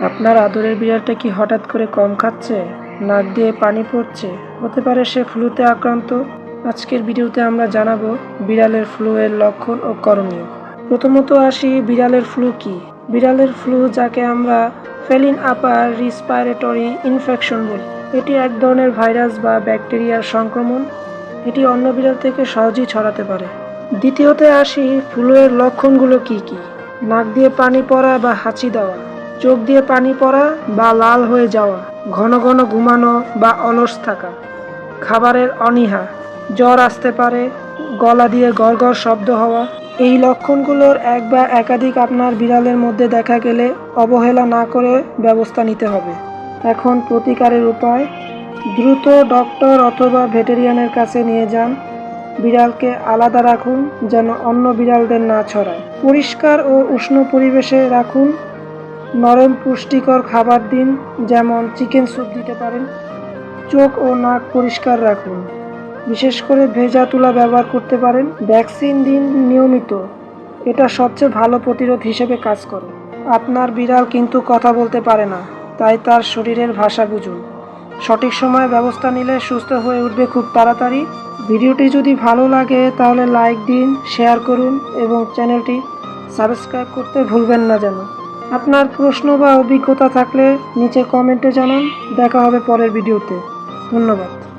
আপনার আদরের বিড়ালটা কি হঠাৎ করে কম খাচ্ছে? নাক দিয়ে পানি পড়ছে? হতে পারে সে ফ্লুতে আক্রান্ত। আজকের ভিডিওতে আমরা জানাব বিড়ালের ফ্লু এর লক্ষণ ও করণীয়। প্রথমত আসি বিড়ালের ফ্লু কি? বিড়ালের ফ্লু যাকে আমরা ফেলিন আপার রিসপাইরেটরি ইনফেকশন বলি। এটি এক ধরনের ভাইরাস বা ব্যাকটেরিয়ার সংক্রমণ। এটি অন্য বিড়াল থেকে সহজেই ছড়াতে পারে। দ্বিতীয়তে আসি ফ্লুয়ের লক্ষণগুলো কি কি? নাক দিয়ে পানি পড়া বা হাঁচি দেওয়া। চোখ দিয়ে পানি পড়া বা লাল হয়ে যাওয়া, ঘন ঘন ঘুমানো বা অলস থাকা। খাবারের অনীহা, জ্বর আসতে পারে, গলা দিয়ে গড় শব্দ হওয়া। এই লক্ষণগুলোর এক বা একাধিক আপনার বিড়ালের মধ্যে দেখা গেলে অবহেলা না করে ব্যবস্থা নিতে হবে। এখন প্রতিকারের উপায়, দ্রুত ডক্টর অথবা ভেটেরিয়ানের কাছে নিয়ে যান। বিড়ালকে আলাদা রাখুন যেন অন্য বিড়ালদের না ছড়ায়। পরিষ্কার ও উষ্ণ পরিবেশে রাখুন। নরম পুষ্টিকর খাবার দিন, যেমন চিকেন স্যুপ দিতে পারেন। চোখ ও নাক পরিষ্কার রাখুন। বিশেষ করে ভেজা তুলা ব্যবহার করতে পারেন। ভ্যাকসিন দিন নিয়মিত। এটা সবচেয়ে ভালো প্রতিরোধ হিসেবে কাজ করে। আপনার বিড়াল কিন্তু কথা বলতে পারে না, তাই তার শরীরের ভাষা বুঝুন। সঠিক সময়ে ব্যবস্থা নিলে সুস্থ হয়ে উঠবে খুব তাড়াতাড়ি। ভিডিওটি যদি ভালো লাগে, তাহলে লাইক দিন, শেয়ার করুন এবং চ্যানেলটি সাবস্ক্রাইব করতে ভুলবেন না যেন। আপনার প্রশ্ন বা অভিজ্ঞতা থাকলে নিচে কমেন্টে জানান। দেখা হবে পরের ভিডিওতে। ধন্যবাদ।